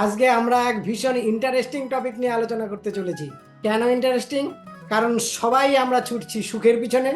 আজকে আমরা এক ভীষণ ইন্টারেস্টিং টপিক নিয়ে আলোচনা করতে চলেছি। কেন ইন্টারেস্টিং কারণ সবাই আমরা ছুটছি সুখের পিছনে,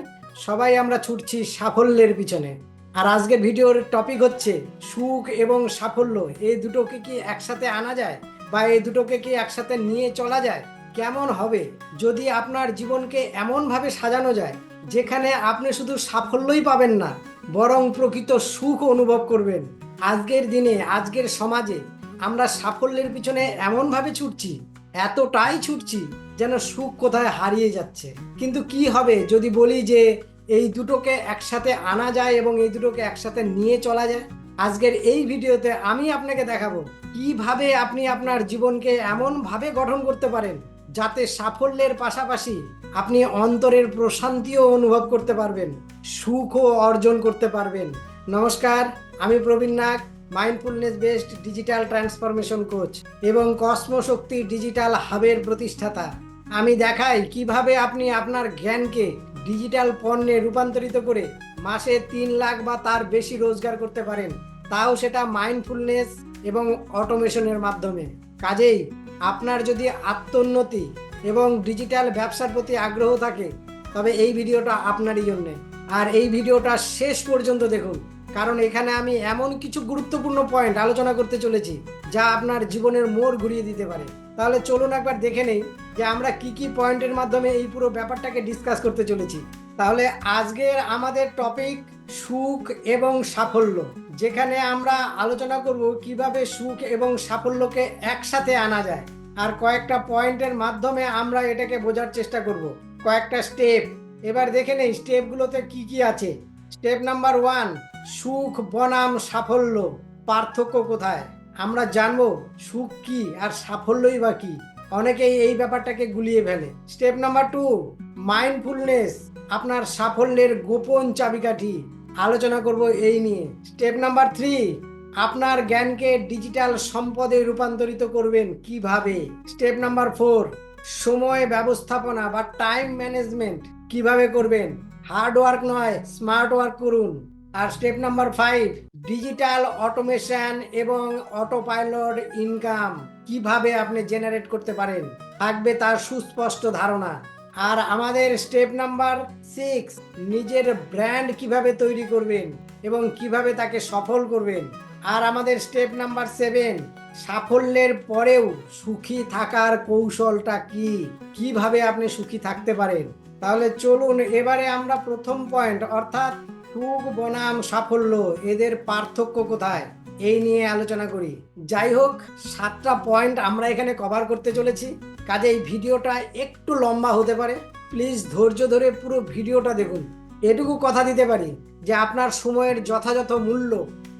সবাই আমরা ছুটছি সাফল্যের পিছনে। আর আজকে ভিডিওর টপিক হচ্ছে সুখ এবং সাফল্য। এই দুটোকে কি একসাথে আনা যায় বা এই দুটোকে কি একসাথে নিয়ে চলা যায়? কেমন হবে? যদি আপনার জীবনকে এমনভাবে সাজানো যায়, যেখানে আপনি শুধু সাফল্যই পাবেন না, বরং প্রকৃত সুখ অনুভব করবেন। আজকের দিনে, আজকের সমাজে আমরা সাফল্যের পিছনে এমনভাবে ছুটছি, এতটাই ছুটছি যেন সুখ কোথায় হারিয়ে যাচ্ছে। কিন্তু কি হবে যদি বলি যে এই দুটোকে একসাথে আনা যায় এবং এই দুটোকে একসাথে নিয়ে চলা যায়? আজকের এই ভিডিওতে আমি আপনাকে দেখাবো কীভাবে আপনি আপনার জীবনকে এমনভাবে গঠন করতে পারেন যাতে সাফল্যের পাশাপাশি আপনি অন্তরের প্রশান্তিও অনুভব করতে পারবেন, সুখও অর্জন করতে পারবেন। নমস্কার, আমি Praveen Nag. Mindfulness based digital transformation coach এবং কসমশক্তি ডিজিটাল হাবের প্রতিষ্ঠাতা। আমি দেখাই কীভাবে আপনি আপনার জ্ঞানকে ডিজিটাল পণ্যে রূপান্তরিত করে মাসে তিন লাখ বা তার বেশি রোজগার করতে পারেন। তাও সেটা মাইন্ডফুলনেস এবং অটোমেশনের মাধ্যমে। কাজেই আপনার যদি আত্মোন্নতি এবং ডিজিটাল ব্যবসার প্রতি আগ্রহ থাকে, তবে এই ভিডিওটা আপনারই জন্যে। আর এই ভিডিওটা শেষ পর্যন্ত দেখুন। কারণ এখানে আমি এমন কিছু গুরুত্বপূর্ণ পয়েন্ট আলোচনা করতে চলেছি, যা আপনার জীবনের মোড় ঘুরিয়ে দিতে পারে। তাহলে চলুন একবার দেখে নেই যে আমরা কি কি পয়েন্টের মাধ্যমে এই পুরো ব্যাপারটাকে ডিসকাস করতে চলেছি। তাহলে আজকের আমাদের টপিক সুখ এবং সাফল্য, যেখানে আমরা আলোচনা করব কীভাবে সুখ এবং সাফল্যকে একসাথে আনা যায়, আর কয়েকটা পয়েন্টের মাধ্যমে আমরা এটাকে বোঝার চেষ্টা করব। কয়েকটা স্টেপ এবার দেখে নেই স্টেপগুলোতে কি কি আছে। স্টেপ নাম্বার ওয়ান সুখ, বনাম, সাফল্য, পার্থক্য কোথায়? আমরা জানব সুখ কি আর সাফল্যই বা কি। অনেকেই এই ব্যাপারটাকে গুলিয়ে ফেলে। স্টেপ নাম্বার টু, মাইন্ডফুলনেস, আপনার সাফল্যের গোপন চাবিকাঠি। আলোচনা করব এই নিয়ে। স্টেপ নাম্বার থ্রি, আপনার জ্ঞানকে ডিজিটাল সম্পদে রূপান্তরিত করবেন কীভাবে? স্টেপ নাম্বার ফোর, সময় ব্যবস্থাপনা বা টাইম ম্যানেজমেন্ট কীভাবে করবেন? হার্ড ওয়ার্ক নয়, স্মার্ট ওয়ার্ক করুন। আর step number five digital automation এবং অটো পাইলট ইনকাম কীভাবে আপনি জেনারেট করতে পারেন? থাকবে তার সুস্পষ্ট ধারণা। আর আমাদের স্টেপ নাম্বার সিক্স নিজের ব্র্যান্ড কীভাবে তৈরি করবেন এবং কীভাবে তাকে সফল করবেন। আর আমাদের স্টেপ নাম্বার সেভেন সাফল্যের পরেও সুখী থাকার কৌশলটা কি? কীভাবে আপনি সুখী থাকতে পারেন? তাহলে চলুন, এবারে আমরা প্রথম পয়েন্ট অর্থাৎ সুখ, বনাম, সাফল্য, এদের পার্থক্য কোথায়? এই নিয়ে আলোচনা করি। যাই হোক, সাতটা পয়েন্ট আমরা এখানে কভার করতে চলেছি। কাজে এই ভিডিওটা একটু লম্বা হতে পারে। প্লিজ ধৈর্য ধরে পুরো ভিডিওটা দেখুন। এটুকু কথা দিতে পারি যে আপনার সময়ের যথাযথ মূল্য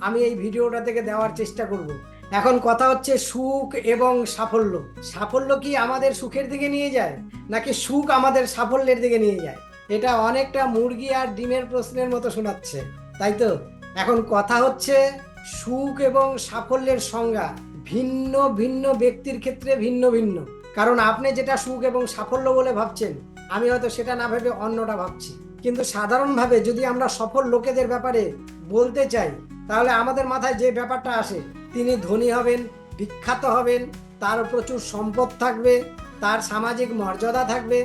আমি এই ভিডিওটা থেকে দেওয়ার চেষ্টা করব। এখন কথা হচ্ছে সুখ এবং সাফল্য। সাফল্য কি আমাদের সুখের দিকে নিয়ে যায়, নাকি সুখ আমাদের সাফল্যের দিকে নিয়ে যায়? এটা অনেকটা মুরগি আর ডিমের প্রশ্নের মতো শোনাচ্ছে, তাই তো? এখন কথা হচ্ছে সুখ এবং সাফল্যের সংজ্ঞা ভিন্ন ভিন্ন ব্যক্তির ক্ষেত্রে ভিন্ন ভিন্ন। কারণ আপনি যেটা সুখ এবং সাফল্য বলে ভাবছেন, আমি হয়তো সেটা না ভেবে অন্যটা ভাবছি। কিন্তু সাধারণভাবে যদি আমরা সফল লোকেদের ব্যাপারে বলতে চাই, তাহলে আমাদের মাথায় যে ব্যাপারটা আসে, তিনি ধনী হবেন, বিখ্যাত হবেন, তার প্রচুর সম্পদ থাকবে, তার সামাজিক মর্যাদা থাকবে,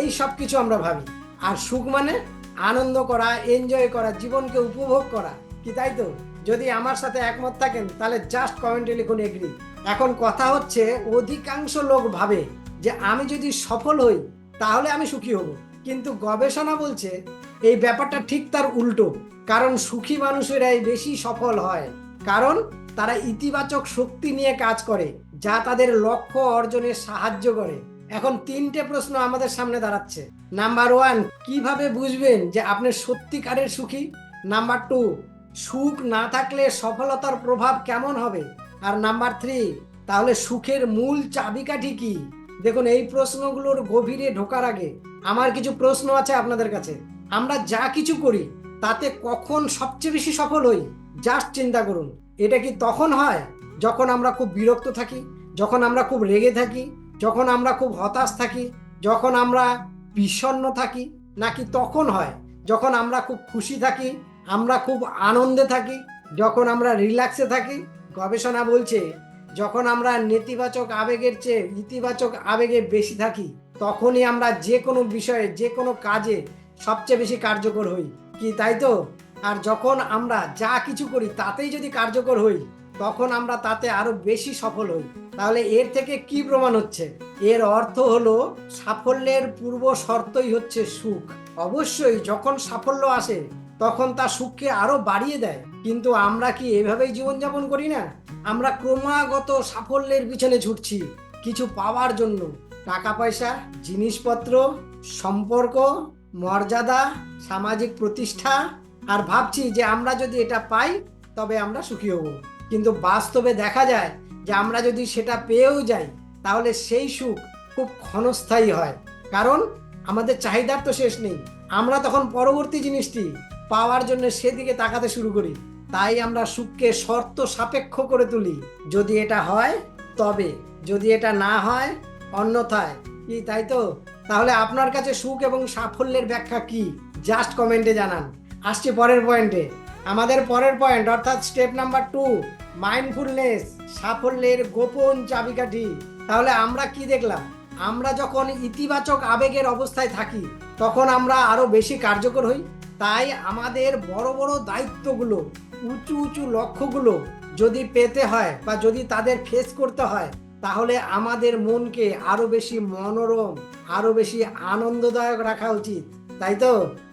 এই সব কিছু আমরা ভাবি। আর সুখ মানে আনন্দ করা এনজয় করা, জীবনকে উপভোগ করা। কি তাই তো? যদি আমার সাথে একমত থাকেন, তাহলে জাস্ট কমেন্টে লিখুন এগ্রি এখন কথা হচ্ছে, অধিকাংশ লোক ভাবে যে আমি যদি সফল হই, তাহলে আমি সুখী হব। কিন্তু গবেষণা বলছে, এই ব্যাপারটা ঠিক তার উল্টো। কারণ সুখী মানুষেরাই বেশি সফল হয়। কারণ তারা ইতিবাচক শক্তি নিয়ে কাজ করে, যা তাদের লক্ষ্য অর্জনে সাহায্য করে। এখন তিনটে প্রশ্ন আমাদের সামনে দাঁড়াচ্ছে। নাম্বার ওয়ান কীভাবে বুঝবেন যে আপনি সত্যিকারের সুখী? নাম্বার টু সুখ না থাকলে সফলতার প্রভাব কেমন হবে? আর নাম্বার থ্রি তাহলে সুখের মূল চাবিকাঠি কি? দেখুন, এই প্রশ্নগুলোর গভীরে ঢোকার আগে আমার কিছু প্রশ্ন আছে আপনাদের কাছে। আমরা যা কিছু করি, তাতে কখন সবচেয়ে বেশি সফল হই? জাস্ট চিন্তা করুন। এটা কি তখন হয়? যখন আমরা খুব বিরক্ত থাকি, যখন আমরা খুব রেগে থাকি যখন আমরা খুব হতাশ থাকি, যখন আমরা বিষণ্ণ থাকি, নাকি তখন হয়, যখন আমরা খুব খুশি থাকি, আমরা খুব আনন্দে থাকি, যখন আমরা রিল্যাক্সে থাকি, গবেষণা বলছে, যখন আমরা নেতিবাচক আবেগের চেয়ে ইতিবাচক আবেগে বেশি থাকি, তখনই আমরা যে কোনো বিষয়ে, যে কোনো কাজে সবচেয়ে বেশি কার্যকর হই। কি তাই তো? আর যখন আমরা যা কিছু করি, তাতেই যদি কার্যকর হই তখন আমরা তাতে আরও বেশি সফল হই। তাহলে এর থেকে কি প্রমাণ হচ্ছে? এর অর্থ হলো সাফল্যের পূর্ব শর্তই হচ্ছে সুখ। অবশ্যই যখন সাফল্য আসে, তখন তা সুখকে আরও বাড়িয়ে দেয়। কিন্তু আমরা কি এভাবেই জীবনযাপন করি না? আমরা ক্রমাগত সাফল্যের পিছনে ছুটছি কিছু পাওয়ার জন্য। টাকা পয়সা জিনিসপত্র, সম্পর্ক, মর্যাদা, সামাজিক প্রতিষ্ঠা, আর ভাবছি যে আমরা যদি এটা পাই, তবে আমরা সুখী হব। কিন্তু বাস্তবে দেখা যায় যে আমরা যদি সেটা পেয়েও যাই, তাহলে সেই সুখ খুব ক্ষণস্থায়ী হয়। কারণ আমাদের চাহিদার তো শেষ নেই। আমরা তখন পরবর্তী জিনিসটি পাওয়ার জন্য সেদিকে তাকাতে শুরু করি। তাই আমরা সুখকে শর্ত সাপেক্ষ করে তুলি। যদি এটা হয়, তবে। যদি এটা না হয়, অন্যথায়। কি, তাই তো? তাহলে আপনার কাছে সুখ এবং সাফল্যের ব্যাখ্যা কি? জাস্ট কমেন্টে জানান। আসছি পরের পয়েন্টে। আমাদের পরের পয়েন্ট, অর্থাৎ স্টেপ নাম্বার টু। মাইন্ডফুলনেস, সাফল্যের গোপন চাবিকাঠি। তাহলে আমরা কি দেখলাম? আমরা যখন ইতিবাচক আবেগের অবস্থায় থাকি, তখন আমরা আরও বেশি কার্যকর হই। তাই আমাদের বড় বড় দায়িত্বগুলো, উঁচু উঁচু লক্ষ্যগুলো যদি পেতে হয় বা যদি তাদের ফেস করতে হয়, তাহলে আমাদের মনকে আরও বেশি মনোরম, আরও বেশি আনন্দদায়ক রাখা উচিত। তাই তো?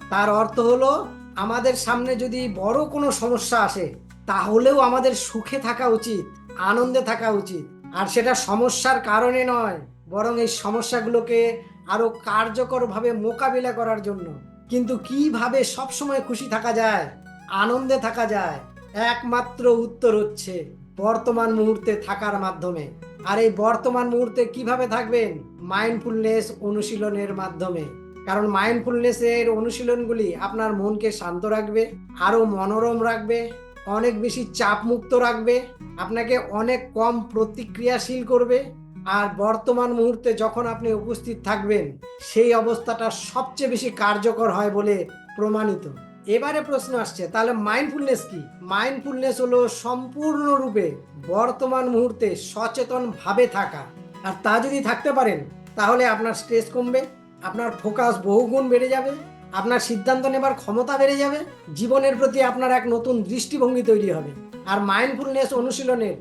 তার অর্থ হলো, আমাদের সামনে যদি বড় কোনো সমস্যা আসে তাহলেও আমাদের সুখে থাকা উচিত, আনন্দে থাকা উচিত। আর সেটা সমস্যার কারণে নয়, বরং এই সমস্যাগুলোকে আরও কার্যকরভাবে মোকাবিলা করার জন্য। কিন্তু কীভাবে সবসময় খুশি থাকা যায়, আনন্দে থাকা যায়, একমাত্র উত্তর হচ্ছে বর্তমান মুহূর্তে থাকার মাধ্যমে। আর এই বর্তমান মুহূর্তে কীভাবে থাকবেন? মাইন্ডফুলনেস অনুশীলনের মাধ্যমে। কারণ মাইন্ডফুলনেসের অনুশীলনগুলি আপনার মনকে শান্ত রাখবে, আরও মনোরম রাখবে অনেক বেশি চাপ মুক্ত রাখবে, আপনাকে অনেক কম প্রতিক্রিয়াশীল করবে, আর বর্তমান মুহূর্তে যখন আপনি উপস্থিত থাকবেন, সেই অবস্থাটা সবচেয়ে বেশি কার্যকর হয় বলে প্রমাণিত। এবারে প্রশ্ন আসছে, তাহলে মাইন্ডফুলনেস কি? মাইন্ডফুলনেস হলো সম্পূর্ণরূপে বর্তমান মুহূর্তে সচেতন ভাবে থাকা। আর তা যদি থাকতে পারেন, তাহলে আপনার স্ট্রেস কমবে, আপনার ফোকাস বহুগুণ বেড়ে যাবে আপনার সিদ্ধান্ত নেবার ক্ষমতা বেড়ে যাবে, জীবনের প্রতি আপনার এক নতুন দৃষ্টিভঙ্গি তৈরি হবে। আর মাইন্ডফুলনেস অনুশীলনের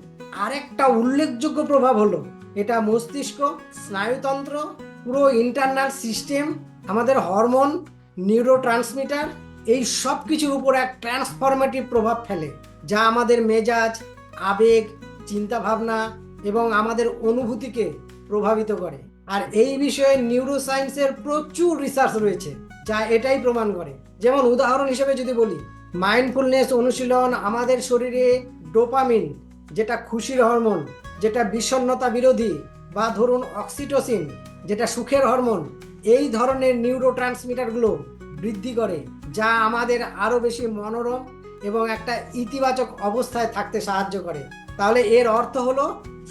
আরেকটা উল্লেখযোগ্য প্রভাব হলো, এটা মস্তিষ্ক, স্নায়ুতন্ত্র, পুরো ইন্টারনাল সিস্টেম আমাদের হরমোন নিউরো ট্রান্সমিটার এই সব কিছুর উপর এক ট্রান্সফরমেটিভ প্রভাব ফেলে, যা আমাদের মেজাজ, আবেগ চিন্তা ভাবনা এবং আমাদের অনুভূতিকে প্রভাবিত করে। আর এই বিষয়ে নিউরোসায়েন্সের প্রচুর রিসার্চ রয়েছে। যা এটাই প্রমাণ করে। যেমন উদাহরণ হিসেবে যদি বলি মাইন্ডফুলনেস অনুশীলন আমাদের শরীরে ডোপামিন, যেটা খুশির হরমোন, যেটা বিষণ্ণতা বিরোধী, বা ধরুন অক্সিটোসিন, যেটা সুখের হরমোন, এই ধরনের নিউরো ট্রান্সমিটারগুলো বৃদ্ধি করে, যা আমাদের আরও বেশি মনোরম এবং একটা ইতিবাচক অবস্থায় থাকতে সাহায্য করে। তাহলে এর অর্থ হলো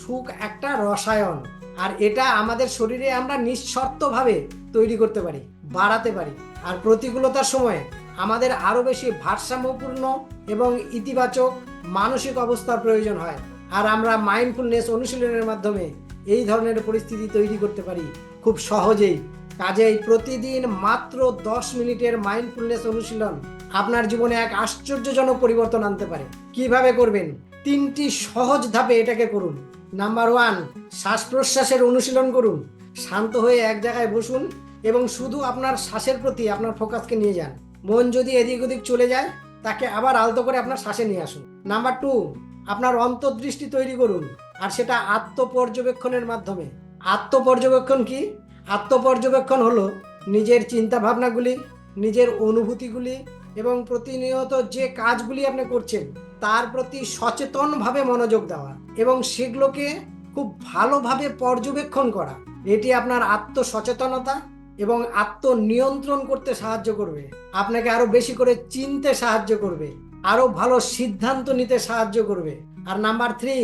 সুখ একটা রসায়ন, আর এটা আমাদের শরীরে আমরা নিঃশর্তভাবে তৈরি করতে পারি। বাড়াতে পারি। আর প্রতিকূলতার সময়ে আমাদের আরও বেশি ভারসাম্যপূর্ণ এবং ইতিবাচক মানসিক অবস্থার প্রয়োজন হয়। আর আমরা মাইন্ডফুলনেস অনুশীলনের মাধ্যমে এই ধরনের পরিস্থিতি তৈরি করতে পারি খুব সহজেই। কাজেই প্রতিদিন মাত্র দশ মিনিটের মাইন্ডফুলনেস অনুশীলন আপনার জীবনে এক আশ্চর্যজনক পরিবর্তন আনতে পারে। কীভাবে করবেন? তিনটি সহজ ধাপে এটাকে করুন। নাম্বার ওয়ান শ্বাস প্রশ্বাসের অনুশীলন করুন। শান্ত হয়ে এক জায়গায় বসুন। এবং শুধু আপনার শ্বাসের প্রতি আপনার ফোকাসকে নিয়ে যান। মন যদি এদিক ওদিক চলে যায়, তাকে আবার আলতো করে আপনার শ্বাসে নিয়ে আসুন। নাম্বার টু, আপনার অন্তর্দৃষ্টি তৈরি করুন, আর সেটা আত্মপর্যবেক্ষণের মাধ্যমে। আত্মপর্যবেক্ষণ কি? আত্মপর্যবেক্ষণ হলো নিজের চিন্তা ভাবনাগুলি নিজের অনুভূতিগুলি এবং প্রতিনিয়ত যে কাজগুলি আপনি করছেন, তার প্রতি সচেতনভাবে মনোযোগ দেওয়া এবং সেগুলোকে খুব ভালোভাবে পর্যবেক্ষণ করা। এটি আপনার আত্মসচেতনতা এবং আত্মনিয়ন্ত্রণ করতে সাহায্য করবে। আপনাকে আরও বেশি করে চিনতে সাহায্য করবে। আরও ভালো সিদ্ধান্ত নিতে সাহায্য করবে। আর নাম্বার থ্রি,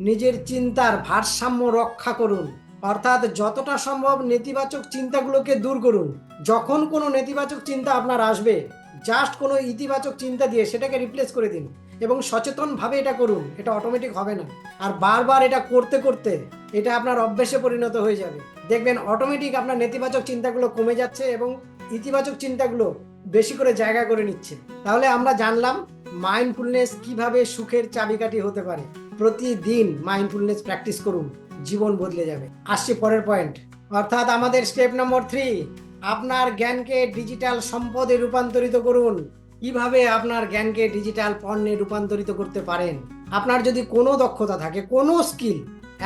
নিজের চিন্তার ভারসাম্য রক্ষা করুন। অর্থাৎ যতটা সম্ভব নেতিবাচক চিন্তাগুলোকে দূর করুন। যখন কোনো নেতিবাচক চিন্তা আপনার আসবে জাস্ট কোনো ইতিবাচক চিন্তা দিয়ে সেটাকে রিপ্লেস করে দিন। এবং সচেতনভাবে এটা করুন, এটা অটোমেটিক হবে না। আর বারবার এটা করতে করতে এটা আপনার অভ্যেসে পরিণত হয়ে যাবে। দেখবেন অটোমেটিক আপনার নেতিবাচক চিন্তাগুলো কমে যাচ্ছে এবং ইতিবাচক চিন্তাগুলো বেশি করে জায়গা করে নিচ্ছে। তাহলে আমরা জানলাম মাইন্ডফুলনেস কীভাবে সুখের চাবিকাঠি হতে পারে। প্রতিদিন মাইন্ডফুলনেস প্র্যাকটিস করুন, জীবন বদলে যাবে। আসছি পরের পয়েন্ট অর্থাৎ আমাদের স্টেপ নম্বর থ্রি আপনার জ্ঞানকে ডিজিটাল সম্পদে রূপান্তরিত করুন। কীভাবে আপনার জ্ঞানকে ডিজিটাল পণ্যে রূপান্তরিত করতে পারেন? আপনার যদি কোনো দক্ষতা থাকে, কোনো স্কিল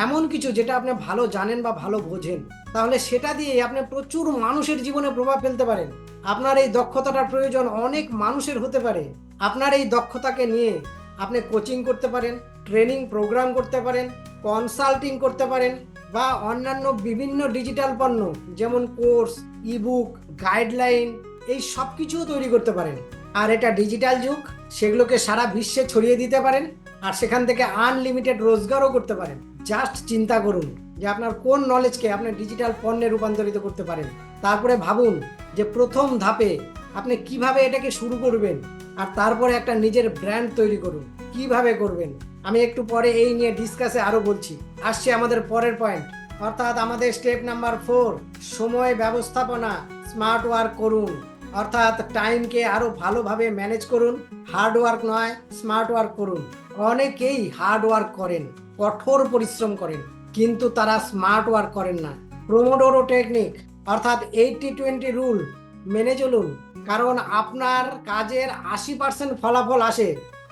এমন কিছু যেটা আপনি ভালো জানেন বা ভালো বোঝেন, তাহলে সেটা দিয়ে আপনি প্রচুর মানুষের জীবনে প্রভাব ফেলতে পারেন। আপনার এই দক্ষতাটার প্রয়োজন অনেক মানুষের হতে পারে। আপনার এই দক্ষতাকে নিয়ে আপনি কোচিং করতে পারেন ট্রেনিং প্রোগ্রাম করতে পারেন কনসাল্টিং করতে পারেন, বা অন্যান্য বিভিন্ন ডিজিটাল পণ্য, যেমন কোর্স ইবুক গাইডলাইন এই সব কিছুও তৈরি করতে পারেন। আর এটা ডিজিটাল যুগ, সেগুলোকে সারা বিশ্বে ছড়িয়ে দিতে পারেন আর সেখান থেকে আনলিমিটেড রোজগারও করতে পারেন। জাস্ট চিন্তা করুন যে আপনার কোন নলেজকে আপনি ডিজিটাল পণ্যে রূপান্তরিত করতে পারেন। তারপরে ভাবুন যে প্রথম ধাপে আপনি কীভাবে এটাকে শুরু করবেন আর তারপরে একটা নিজের ব্র্যান্ড তৈরি করুন। কীভাবে করবেন? আমি একটু পরে এই নিয়ে ডিসকাসে আরও বলছি। আসছে আমাদের পরের পয়েন্ট অর্থাৎ আমাদের স্টেপ নাম্বার ফোর সময় ব্যবস্থাপনা স্মার্ট ওয়ার্ক করুন। অর্থাৎ টাইমকে আরও ভালোভাবে ম্যানেজ করুন, হার্ড ওয়ার্ক নয়, স্মার্ট ওয়ার্ক করুন। অনেকেই হার্ড ওয়ার্ক করেন, কঠোর পরিশ্রম করেন, কিন্তু তারা স্মার্ট ওয়ার্ক করেন না। প্রোমোডোরো টেকনিক অর্থাৎ এইটি টোয়েন্টি রুল মেনে চলুন, কারণ আপনার কাজের আশি পার্সেন্ট ফলাফল আসে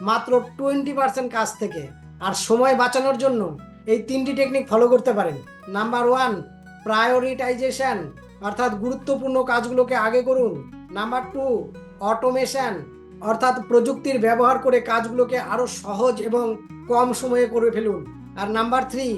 মাত্র টোয়েন্টি পার্সেন্ট কাজ থেকে, আর সময় বাঁচানোর জন্য এই তিনটি টেকনিক ফলো করতে পারেন। নাম্বার ওয়ান প্রায়োরিটাইজেশন অর্থাৎ গুরুত্বপূর্ণ কাজগুলোকে আগে করুন। নাম্বার টু অটোমেশন অর্থাৎ প্রযুক্তির ব্যবহার করে কাজগুলোকে আরও সহজ এবং কম সময়ে করে ফেলুন। আর নাম্বার থ্রি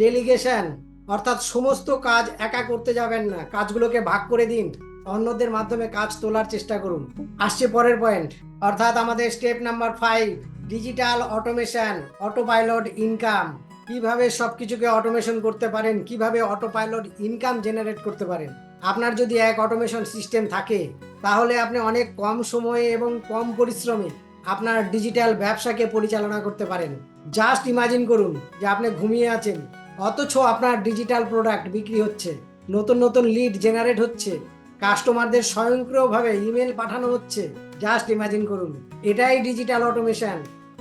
ডেলিগেশন অর্থাৎ সমস্ত কাজ একা করতে যাবেন না, কাজগুলোকে ভাগ করে দিন, অন্যদের মাধ্যমে কাজ তোলার চেষ্টা করুন। আসছে পরের পয়েন্ট অর্থাৎ আমাদের step number five digital automation auto pilot income কীভাবে সবকিছুকে অটোমেশন করতে পারেন, কীভাবে অটো পাইলট ইনকাম জেনারেট করতে পারেন? আপনার যদি এক অটোমেশন সিস্টেম থাকে, তাহলে আপনি অনেক কম সময়ে এবং কম পরিশ্রমে আপনার ডিজিটাল ব্যবসাকে পরিচালনা করতে পারেন। জাস্ট ইমাজিন করুন যে আপনি ঘুমিয়ে আছেন, অথচ আপনার ডিজিটাল প্রোডাক্ট বিক্রি হচ্ছে, নতুন নতুন লিড জেনারেট হচ্ছে কাস্টমারদের স্বয়ংক্রিয়ভাবে ইমেল পাঠানো হচ্ছে। জাস্ট ইমাজিন করুন, এটাই ডিজিটাল অটোমেশন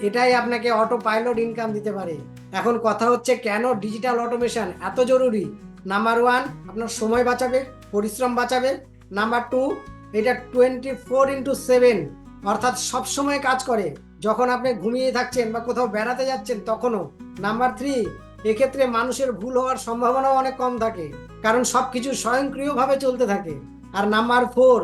এটাই আপনাকে অটো পাইলট ইনকাম দিতে পারে। এখন কথা হচ্ছে কেন ডিজিটাল অটোমেশন এত জরুরি? নাম্বার ওয়ান আপনার সময় বাঁচাবে, পরিশ্রম বাঁচাবে। নাম্বার টু এটা টোয়েন্টি ফোর ইন্টু সেভেন অর্থাৎ সব সময় কাজ করে। যখন আপনি ঘুমিয়ে থাকছেন বা কোথাও বেড়াতে যাচ্ছেন, তখনও। নাম্বার থ্রি এক্ষেত্রে মানুষের ভুল হওয়ার সম্ভাবনাও অনেক কম থাকে, কারণ সব কিছু স্বয়ংক্রিয়ভাবে চলতে থাকে। আর নাম্বার ফোর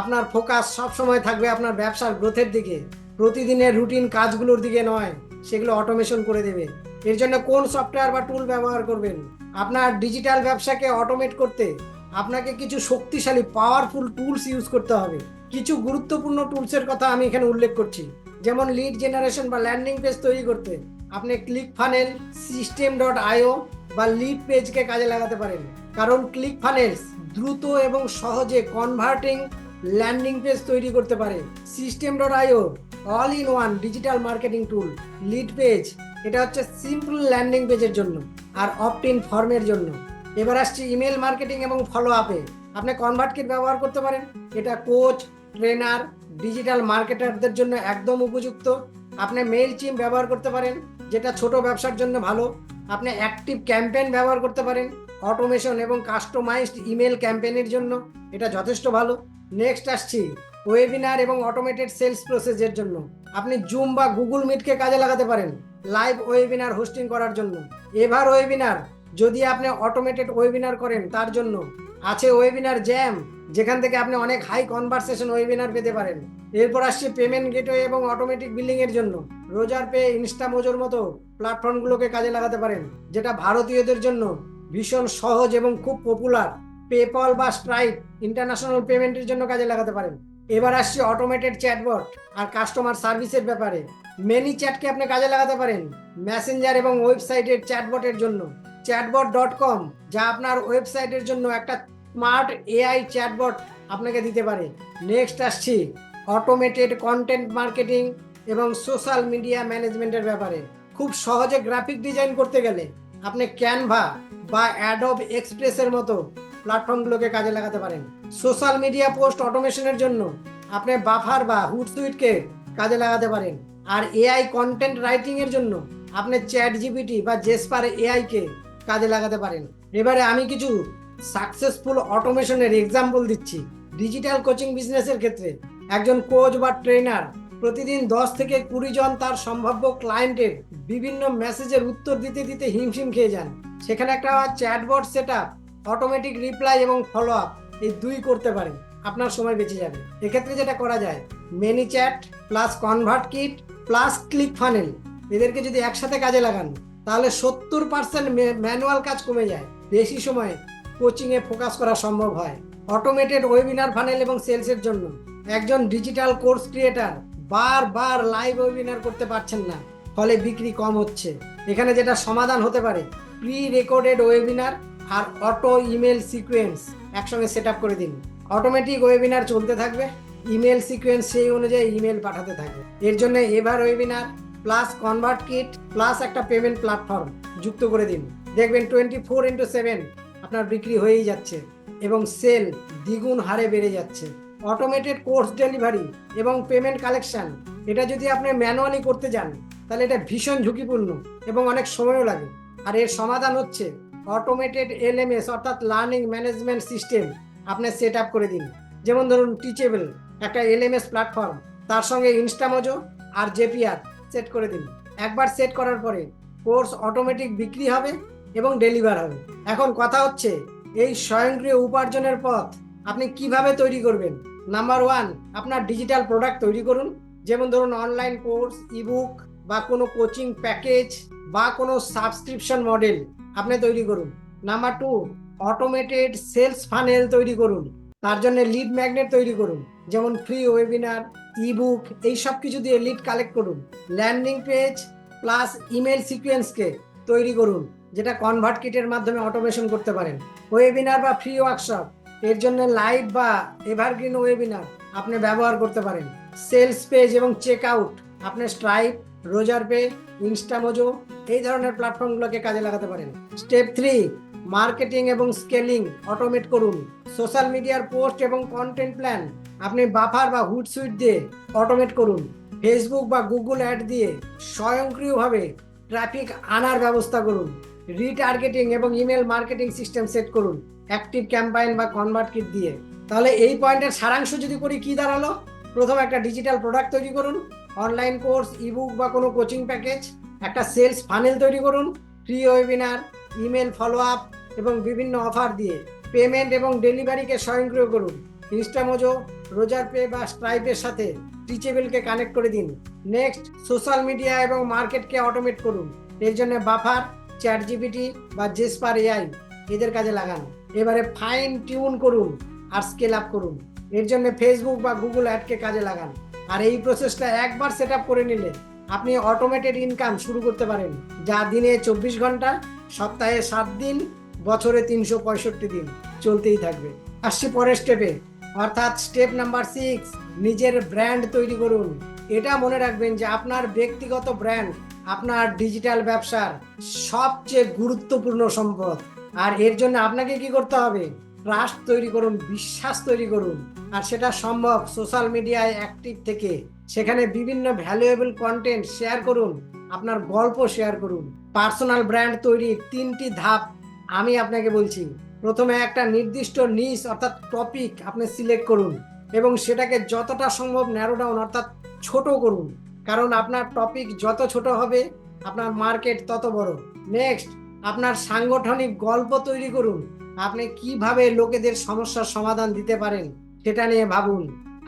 আপনার ফোকাস সব সময় থাকবে আপনার ব্যবসার গ্রোথের দিকে। প্রতিদিনের রুটিন কাজগুলোর দিকে নয়। সেগুলো অটোমেশন করে দেবে। এর জন্য কোন সফটওয়্যার বা টুল ব্যবহার করবেন? আপনার ডিজিটাল ব্যবসাকে অটোমেট করতে আপনাকে কিছু শক্তিশালী পাওয়ারফুল টুলস ইউজ করতে হবে। কিছু গুরুত্বপূর্ণ টুলসের কথা আমি এখানে উল্লেখ করছি। যেমন লিড জেনারেশন বা ল্যান্ডিং পেজ তৈরি করতে আপনি click funnel system dot IO বা লিড পেজকে কাজে লাগাতে পারেন। কারণ ক্লিক ফানেলস দ্রুত এবং সহজে কনভার্টিং ল্যান্ডিং পেজ তৈরি করতে পারে। System dot IO all in one digital marketing tool lead page এটা হচ্ছে সিম্পল ল্যান্ডিং পেজের জন্য আর অপট ইন ফর্মের জন্য। এবার আসছি ইমেল মার্কেটিং এবং ফলো আপে আপনি কনভার্ট কিট ব্যবহার করতে পারেন। এটা কোচ ট্রেনার ডিজিটাল মার্কেটারদের জন্য একদম উপযুক্ত। আপনি মেইল চিম ব্যবহার করতে পারেন, যেটা ছোট ব্যবসার জন্য ভালো। আপনি অ্যাক্টিভ ক্যাম্পেইন ব্যবহার করতে পারেন অটোমেশন এবং কাস্টমাইজড ইমেল ক্যাম্পেইনের জন্য। এটা যথেষ্ট ভালো। নেক্সট আসছি ওয়েবিনার এবং অটোমেটেড সেলস প্রসেসের জন্য। আপনি জুম বা গুগল মিটকে কাজে লাগাতে পারেন লাইভ ওয়েবিনার হোস্টিং করার জন্য। এভার ওয়েবিনার যদি আপনি অটোমেটেড ওয়েবিনার করেন, তার জন্য আছে ওয়েবিনার জ্যাম যেখান থেকে আপনি অনেক হাই কনভারসেশন ওয়েবিনার পেতে পারেন। এরপর আসছে পেমেন্ট গেটওয়ে এবং অটোমেটিক বিলিং এর জন্য। রোজার পে ইনস্টামোজোর মতো প্ল্যাটফর্মগুলোকে কাজে লাগাতে পারেন, যেটা ভারতীয়দের জন্য ভীষণ সহজ এবং খুব পপুলার পেপল বা স্ট্রাইপ ইন্টারন্যাশনাল পেমেন্টের জন্য কাজে লাগাতে পারেন। এবার আসছি অটোমেটেড চ্যাটবট আর কাস্টমার সার্ভিসের ব্যাপারে। মেনি চ্যাটকে আপনি কাজে লাগাতে পারেন মেসেঞ্জার এবং ওয়েবসাইটের চ্যাটবটের জন্য। চ্যাটবট ডট কম যা আপনার ওয়েবসাইটের জন্য একটা স্মার্ট এআই চ্যাটবট আপনাকে দিতে পারে। নেক্সট আসছি অটোমেটেড কন্টেন্ট মার্কেটিং এবং সোশ্যাল মিডিয়া ম্যানেজমেন্টের ব্যাপারে। খুব সহজে গ্রাফিক ডিজাইন করতে গেলে আপনি ক্যানভা বা অ্যাডব এক্সপ্রেসের মতো প্ল্যাটফর্মগুলোকে কাজে লাগাতে পারেন। সোশ্যাল মিডিয়া পোস্ট অটোমেশনের জন্য আপনি বাফার বা হুটসুইটকে কাজে লাগাতে পারেন। আর এআই কন্টেন্ট রাইটিং এর জন্য আপনি চ্যাট জিপিটি বা জেসপার এআই কে কাজে লাগাতে পারেন। এবারে আমি কিছু সাকসেসফুল অটোমেশনের এক্সাম্পল দিচ্ছি। ডিজিটাল কোচিং বিজনেসের ক্ষেত্রে একজন কোচ বা ট্রেনার প্রতিদিন দশ থেকে কুড়ি জন তার সম্ভাব্য ক্লায়েন্টের বিভিন্ন মেসেজের উত্তর দিতে দিতে হিমশিম খেয়ে যান। সেখানে একটা chatbot set up automatic reply এবং ফলো আপ এই দুই করতে পারেন। আপনার সময় বেঁচে যাবে। এক্ষেত্রে যেটা করা যায় ManyChat plus ConvertKit plus click funnel এদেরকে যদি একসাথে কাজে লাগান, তাহলে সত্তর পার্সেন্ট ম্যানুয়াল কাজ কমে যায়। বেশি সময় কোচিংয়ে ফোকাস করা সম্ভব হয়। অটোমেটেড ওয়েবিনার ফানেল এবং সেলসের জন্য। একজন ডিজিটাল কোর্স ক্রিয়েটার বারবার লাইভ ওয়েবিনার করতে পারছেন না, ফলে বিক্রি কম হচ্ছে। এখানে যেটা সমাধান হতে পারে প্রি রেকর্ডেড ওয়েবিনার আর অটো ইমেল সিকোয়েন্স একসঙ্গে সেট করে দিন। অটোমেটিক ওয়েবিনার চলতে থাকবে। ইমেল সিকোয়েন্স সেই অনুযায়ী ইমেল পাঠাতে থাকবে। এর জন্য EverWebinar plus convert kit plus একটা পেমেন্ট প্ল্যাটফর্ম যুক্ত করে দিন। দেখবেন টোয়েন্টি ফোর ইন্টু সেভেন আপনার বিক্রি হয়েই যাচ্ছে এবং সেল দ্বিগুণ হারে বেড়ে যাচ্ছে। অটোমেটেড কোর্স ডেলিভারি এবং পেমেন্ট কালেকশন, এটা যদি আপনি ম্যানুয়ালি করতে যান, তাহলে এটা ভীষণ ঝুঁকিপূর্ণ এবং অনেক সময়ও লাগে। আর এর সমাধান হচ্ছে অটোমেটেড এলএমএস অর্থাৎ লার্নিং ম্যানেজমেন্ট সিস্টেম আপনি সেট আপ করে দিন। যেমন ধরুন টিচেবল একটা এলএমএস প্ল্যাটফর্ম তার সঙ্গে ইনস্টামোজো আর জেপিআর সেট করে দিন। একবার সেট করার পরে কোর্স অটোমেটিক বিক্রি হবে এবং ডেলিভার হবে। এখন কথা হচ্ছে, এই স্বয়ংক্রিয় উপার্জনের পথ আপনি কীভাবে তৈরি করবেন? নাম্বার ওয়ান আপনার ডিজিটাল প্রোডাক্ট তৈরি করুন। যেমন ধরুন অনলাইন কোর্স ইবুক বা কোনো কোচিং প্যাকেজ বা কোনো সাবস্ক্রিপশন মডেল আপনি তৈরি করুন। Number two automated sales funnel তৈরি করুন। তার জন্য লিড ম্যাগনেট তৈরি করুন। যেমন ফ্রি ওয়েবিনার ইবুক এই সব কিছু দিয়ে লিড কালেক্ট করুন। ল্যান্ডিং পেজ প্লাস ইমেল সিকোয়েন্সকে তৈরি করুন, যেটা কনভার্ট কিটের মাধ্যমে অটোমেশন করতে পারেন। ওয়েবিনার বা ফ্রি ওয়ার্কশপ এর জন্য লাইভ বা এভারগ্রিন ওয়েবিনার আপনি ব্যবহার করতে পারেন। সেলস পেজ এবং চেক আউট আপনি স্ট্রাইপ রোজার পে ইনস্টামোজো এই ধরনের প্ল্যাটফর্মগুলোকে কাজে লাগাতে পারেন। স্টেপ থ্রি মার্কেটিং এবং স্কেলিং অটোমেট করুন। সোশ্যাল মিডিয়ার পোস্ট এবং কন্টেন্ট প্ল্যান আপনি বাফার বা হুড সুইট দিয়ে অটোমেট করুন। ফেসবুক বা গুগল অ্যাড দিয়ে স্বয়ংক্রিয়ভাবে ট্রাফিক আনার ব্যবস্থা করুন। রিটার্গেটিং এবং ইমেল মার্কেটিং সিস্টেম সেট করুন। অ্যাক্টিভ ক্যাম্পাইন বা কনভার্ট কিট দিয়ে। তাহলে এই পয়েন্টের সারাংশ যদি করি, কি দাঁড়াল? প্রথম একটা ডিজিটাল প্রোডাক্ট তৈরি করুন। অনলাইন কোর্স ইবুক বা কোনো কোচিং প্যাকেজ একটা সেলস ফানেল তৈরি করুন free webinar, email follow up এবং বিভিন্ন অফার দিয়ে পেমেন্ট এবং ডেলিভারিকে স্বয়ংক্রিয় করুন। ইনস্টামোজো রোজার পে বা স্ট্রাইপের সাথে টিচেবলকে কানেক্ট করে দিন। নেক্সট, সোশ্যাল মিডিয়া এবং মার্কেটকে অটোমেট করুন। এর জন্য বাফার চ্যাট জিপিটি বা জেসপার এআই এদের কাজে লাগান। এবারে ফাইন টিউন করুন আর স্কেল আপ করুন। এর জন্য ফেসবুক বা গুগল অ্যাডকে কাজে লাগান। আর এই প্রসেসটা একবার সেট করে নিলে আপনি অটোমেটেড ইনকাম শুরু করতে পারেন, যা দিনে চব্বিশ ঘণ্টা, সপ্তাহে সাত দিন, বছরে তিনশো পঁয়ষট্টি দিন চলতেই থাকবে। আসছি পরের স্টেপে অর্থাৎ স্টেপ নাম্বার সিক্স নিজের ব্র্যান্ড তৈরি করুন। এটা মনে রাখবেন যে আপনার ব্যক্তিগত ব্র্যান্ড আপনার ডিজিটাল ব্যবসার সবচেয়ে গুরুত্বপূর্ণ সম্পদ। আর এর জন্য আপনাকে কি করতে হবে? ট্রাস্ট তৈরি করুন, বিশ্বাস তৈরি করুন। আর সেটা সম্ভব সোশ্যাল মিডিয়ায় অ্যাক্টিভ থেকে। সেখানে বিভিন্ন ভ্যালুয়েবল কন্টেন্ট শেয়ার করুন, আপনার গল্প শেয়ার করুন। পার্সোনাল ব্র্যান্ড তৈরির তিনটি ধাপ আমি আপনাকে বলছি। প্রথমে একটা নির্দিষ্ট নিস অর্থাৎ টপিক আপনি সিলেক্ট করুন এবং সেটাকে যতটা সম্ভব ন্যারো ডাউন অর্থাৎ ছোট করুন। কারণ আপনার টপিক যত ছোট হবে, আপনার মার্কেট তত বড়। নেক্সট আপনার সাংগঠনিক গল্প তৈরি করুন। আপনি কীভাবে লোকেদের সমস্যার সমাধান দিতে পারেন? সেটা নিয়ে ভাবুন।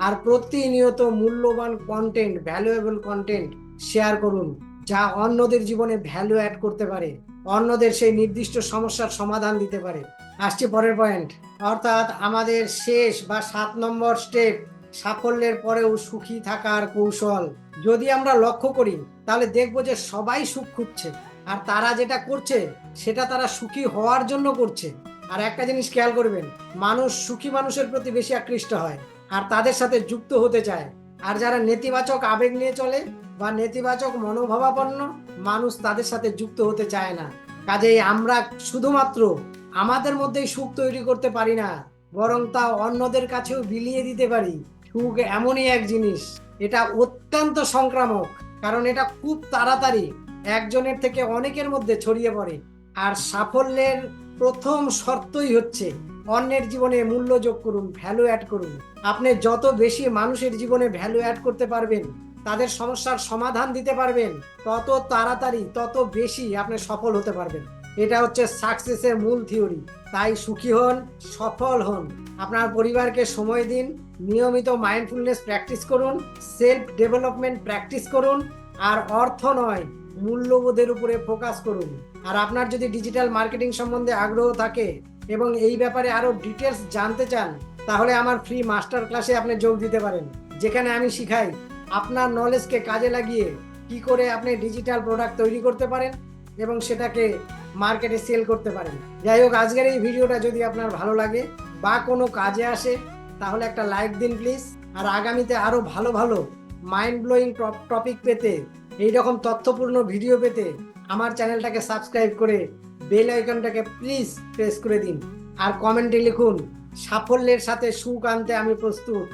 আর প্রতিনিয়ত মূল্যবান কন্টেন্ট ভ্যালুয়েবল কন্টেন্ট শেয়ার করুন, যা অন্যদের জীবনে ভ্যালু অ্যাড করতে পারে, অন্যদের সেই নির্দিষ্ট সমস্যার সমাধান দিতে পারে। আসছে পরের পয়েন্ট অর্থাৎ আমাদের শেষ বা সাত নম্বর স্টেপ সাফল্যের পরেও সুখী থাকার কৌশল। যদি আমরা লক্ষ্য করি, তাহলে দেখব যে সবাই সুখ খুঁজছে, আর তারা যেটা করছে, সেটা তারা সুখী হওয়ার জন্য করছে। আর একটা জিনিস খেয়াল করবেন, মানুষ সুখী মানুষের প্রতি বেশি আকৃষ্ট হয় আর তাদের সাথে যুক্ত হতে চায়। আর যারা নেতিবাচক আবেগ নিয়ে চলে বা নেতিবাচক মনোভাবাপন্ন, মানুষ তাদের সাথে যুক্ত হতে চায় না। কাজেই আমরা শুধুমাত্র আমাদের মধ্যেই সুখ তৈরি করতে পারি না, বরং তা অন্যদের কাছেও বিলিয়ে দিতে পারি। সুখ এমনই এক জিনিস, এটা অত্যন্ত সংক্রামক, কারণ এটা খুব তাড়াতাড়ি একজনের থেকে অনেকের মধ্যে ছড়িয়ে পড়ে। আর সাফল্যের প্রথম শর্তই হচ্ছে অন্যের জীবনে মূল্য যোগ করুন ভ্যালু অ্যাড করুন। আপনি যত বেশি মানুষের জীবনে ভ্যালু অ্যাড করতে পারবেন, তাদের সমস্যার সমাধান দিতে পারবেন, তত তাড়াতাড়ি, তত বেশি আপনি সফল হতে পারবেন। এটা হচ্ছে সাকসেসের মূল থিওরি তাই সুখী হন, সফল হন। আপনার পরিবারকে সময় দিন, নিয়মিত মাইন্ডফুলনেস প্র্যাকটিস করুন সেলফ ডেভেলপমেন্ট প্র্যাকটিস করুন আর অর্থ নয়, মূল্যবোধের উপরে ফোকাস করুন। আর আপনার যদি ডিজিটাল মার্কেটিং সম্বন্ধে আগ্রহ থাকে এবং এই ব্যাপারে আরও ডিটেলস জানতে চান, তাহলে আমার ফ্রি মাস্টার ক্লাসে আপনি যোগ দিতে পারেন, যেখানে আমি শিখাই আপনার নলেজকে কাজে লাগিয়ে কি করে আপনি ডিজিটাল প্রোডাক্ট তৈরি করতে পারেন এবং সেটাকে মার্কেটে সেল করতে পারেন। যাই হোক, আজকের এই ভিডিওটা যদি আপনার ভালো লাগে বা কোনো কাজে আসে, তাহলে একটা লাইক দিন প্লিজ আর আগামীতে আরও ভালো ভালো মাইন্ড ব্লোয়িং টপিক পেতে এই রকম তথ্যপূর্ণ ভিডিও পেতে আমার চ্যানেলটাকে সাবস্ক্রাইব করে বেল আইকনটাকে প্লিজ প্রেস করে দিন। আর কমেন্টে লিখুন, সাফল্যের সাথে সুখ আনতে আমি প্রস্তুত।